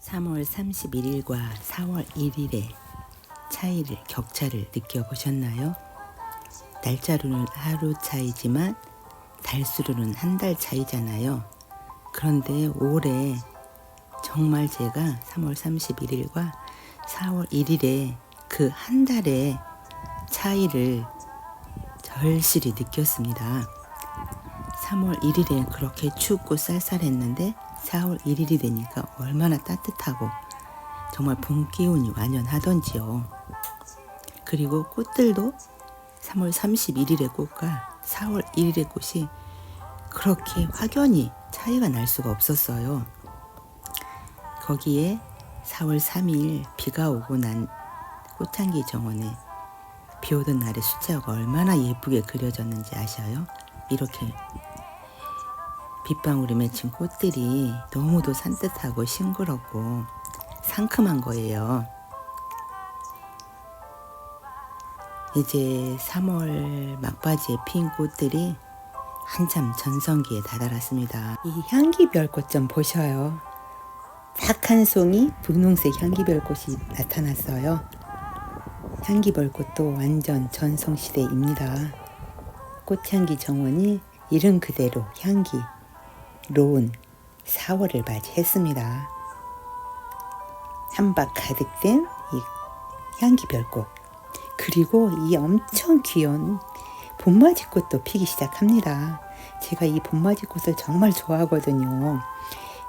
3월 31일과 4월 1일의 차이를 격차를 느껴보셨나요? 날짜로는 하루 차이지만 달수로는 한 달 차이잖아요. 그런데 올해 정말 제가 3월 31일과 4월 1일에 그 한 달의 차이를 절실히 느꼈습니다. 3월 1일에 그렇게 춥고 쌀쌀했는데 4월 1일이 되니까 얼마나 따뜻하고 정말 봄 기운이 완연하던지요. 그리고 꽃들도 3월 31일의 꽃과 4월 1일의 꽃이 그렇게 확연히 차이가 날 수가 없었어요. 거기에 4월 3일 비가 오고 난 꽃향기 정원에 비 오던 날의 숫자가 얼마나 예쁘게 그려졌는지 아셔요? 이렇게 빗방울이 맺힌 꽃들이 너무도 산뜻하고 싱그럽고 상큼한 거예요. 이제 3월 막바지에 핀 꽃들이 한참 전성기에 다다랐습니다. 이 향기별 꽃 좀 보셔요. 딱 한 송이 분홍색 향기별 꽃이 나타났어요. 향기별 꽃도 완전 전성시대입니다. 꽃향기 정원이 이름 그대로 향기, 로운 4월을 맞이했습니다. 한박 가득 된이 향기별꽃 그리고 이 엄청 귀여운 봄맞이꽃도 피기 시작합니다. 제가 이 봄맞이꽃을 정말 좋아하거든요.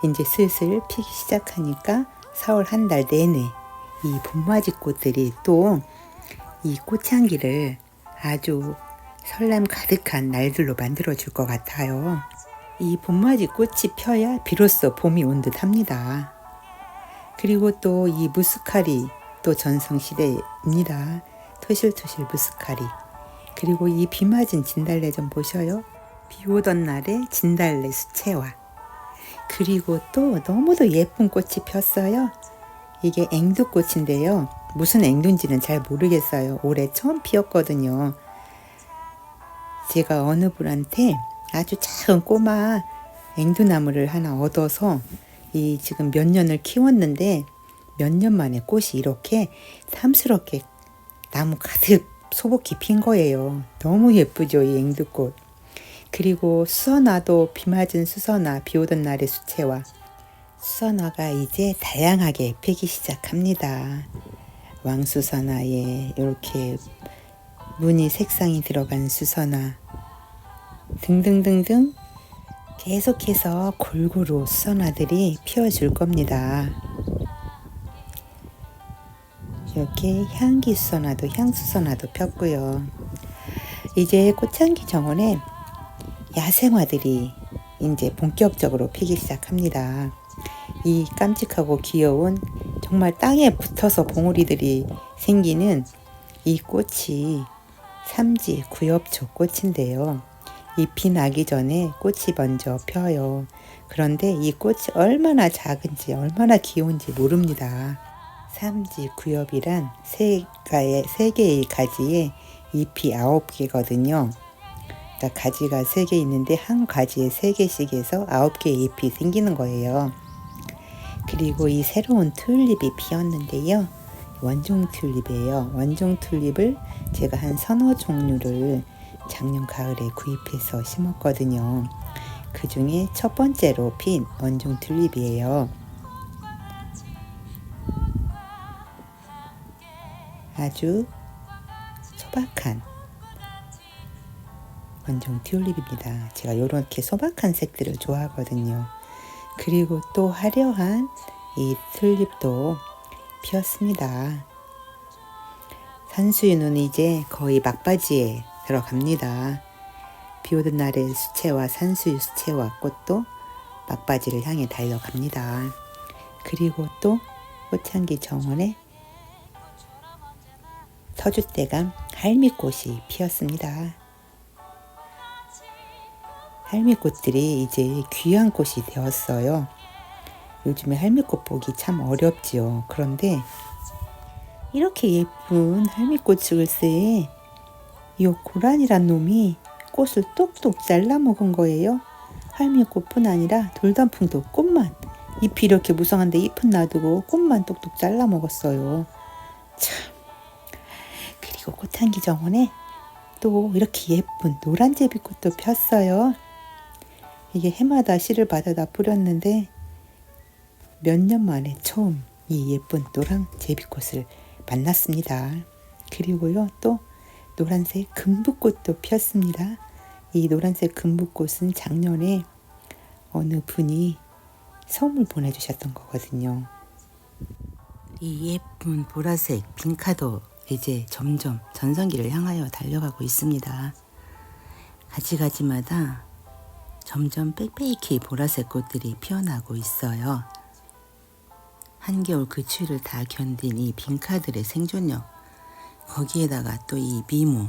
이제 슬슬 피기 시작하니까 4월 한 달 내내 이 봄맞이꽃들이 또 이 꽃향기를 아주 설렘 가득한 날들로 만들어 줄 것 같아요. 이 봄맞이 꽃이 펴야 비로소 봄이 온 듯 합니다. 그리고 또 이 무스카리 또 전성시대입니다. 토실토실 무스카리. 그리고 이 비 맞은 진달래 좀 보셔요. 비 오던 날에 진달래 수채화. 그리고 또 너무도 예쁜 꽃이 폈어요. 이게 앵두꽃인데요. 무슨 앵두인지는 잘 모르겠어요. 올해 처음 피었거든요. 제가 어느 분한테 아주 작은 꼬마 앵두나무를 하나 얻어서 이 지금 몇 년을 키웠는데 몇 년 만에 꽃이 이렇게 탐스럽게 나무 가득 소복히 핀 거예요. 너무 예쁘죠, 이 앵두꽃. 그리고 수선화도 비 맞은 수선화, 비 오던 날의 수채화. 수선화가 이제 다양하게 피기 시작합니다. 왕수선화에 이렇게 무늬 색상이 들어간 수선화 등등등등 계속해서 골고루 수선화들이 피어줄 겁니다. 이렇게 향기 수선화도 향수선화도 폈고요. 이제 꽃향기 정원에 야생화들이 이제 본격적으로 피기 시작합니다. 이 깜찍하고 귀여운 정말 땅에 붙어서 봉우리들이 생기는 이 꽃이 삼지 구엽초 꽃인데요. 잎이 나기 전에 꽃이 먼저 펴요. 그런데 이 꽃이 얼마나 작은지 얼마나 귀여운지 모릅니다. 삼지 구엽이란 세 가의 세 개의 가지에 잎이 아홉 개거든요. 그러니까 가지가 세 개 있는데 한 가지에 세 개씩 해서 아홉 개의 잎이 생기는 거예요. 그리고 이 새로운 튤립이 피었는데요. 원종 튤립이에요. 원종 튤립을 제가 한 서너 종류를 작년 가을에 구입해서 심었거든요. 그 중에 첫 번째로 핀 원종 튤립이에요. 아주 소박한 원종 튤립입니다. 제가 이렇게 소박한 색들을 좋아하거든요. 그리고 또 화려한 이 튤립도 피었습니다. 산수유는 이제 거의 막바지에 들어갑니다. 비 오던 날의 수채화 산수 유 수채화 꽃도 막바지를 향해 달려갑니다. 그리고 또 꽃향기 정원에 터줏대감 할미꽃이 피었습니다. 할미꽃들이 이제 귀한 꽃이 되었어요. 요즘에 할미꽃 보기 참 어렵지요. 그런데 이렇게 예쁜 할미꽃을 글쎄 이 고란이란 놈이 꽃을 똑똑 잘라 먹은 거예요. 할미꽃뿐 아니라 돌단풍도 꽃만 잎이 이렇게 무성한데 잎은 놔두고 꽃만 똑똑 잘라 먹었어요. 참. 그리고 꽃향기 정원에 또 이렇게 예쁜 노란 제비꽃도 폈어요. 이게 해마다 씨를 받아다 뿌렸는데 몇 년 만에 처음 이 예쁜 노란 제비꽃을 만났습니다. 그리고요 또 노란색 금붓꽃도 피었습니다. 이 노란색 금붓꽃은 작년에 어느 분이 선물 보내주셨던 거거든요. 이 예쁜 보라색 빈카도 이제 점점 전성기를 향하여 달려가고 있습니다. 가지가지마다 점점 빽빽히 보라색 꽃들이 피어나고 있어요. 한겨울 그 추위를 다 견딘 이 빈카들의 생존력, 거기에다가 또 이 미모,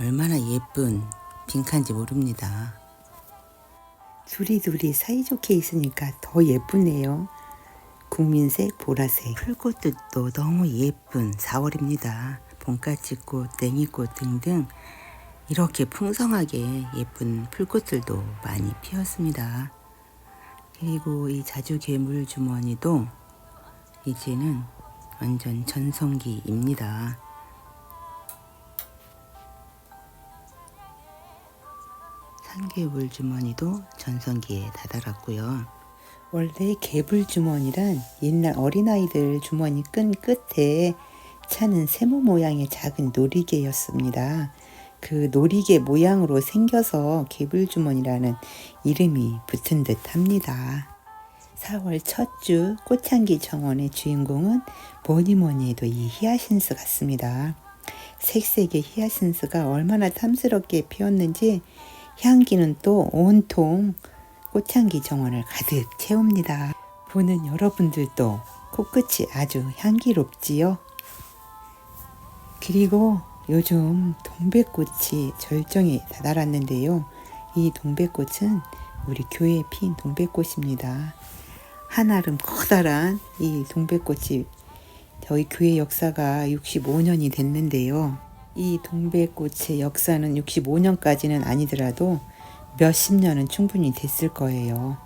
얼마나 예쁜 빈칸지 모릅니다. 둘이 사이좋게 있으니까 더 예쁘네요. 국민색, 보라색, 풀꽃도 너무 예쁜 4월입니다. 봄까치꽃, 냉이꽃 등등 이렇게 풍성하게 예쁜 풀꽃들도 많이 피었습니다. 그리고 이 자주 괴물 주머니도 이제는 완전 전성기입니다. 산개불 주머니도 전성기에 다다랐고요. 원래 개불 주머니란 옛날 어린아이들 주머니 끈 끝에 차는 세모 모양의 작은 놀이개였습니다. 그 놀이개 모양으로 생겨서 개불 주머니라는 이름이 붙은 듯 합니다. 4월 첫 주 꽃향기 정원의 주인공은 뭐니 뭐니 해도 이 히아신스 같습니다. 색색의 히아신스가 얼마나 탐스럽게 피었는지 향기는 또 온통 꽃향기 정원을 가득 채웁니다. 보는 여러분들도 코끝이 아주 향기롭지요. 그리고 요즘 동백꽃이 절정에 다다랐는데요. 이 동백꽃은 우리 교회에 핀 동백꽃입니다. 한아름 커다란 이 동백꽃이 저희 교회 역사가 65년이 됐는데요. 이 동백꽃의 역사는 65년까지는 아니더라도 몇십 년은 충분히 됐을 거예요.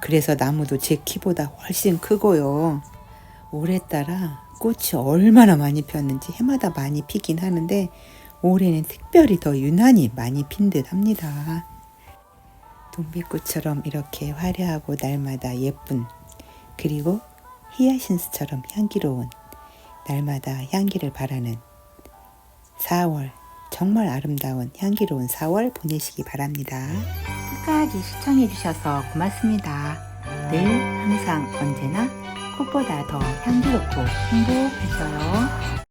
그래서 나무도 제 키보다 훨씬 크고요. 올해 따라 꽃이 얼마나 많이 폈는지 해마다 많이 피긴 하는데 올해는 특별히 더 유난히 많이 핀 듯 합니다. 동백꽃처럼 이렇게 화려하고 날마다 예쁜 그리고 히아신스처럼 향기로운 날마다 향기를 바라는 4월 정말 아름다운 향기로운 4월 보내시기 바랍니다. 끝까지 시청해 주셔서 고맙습니다. 늘 항상 언제나 꽃보다 더 향기롭고 행복했어요.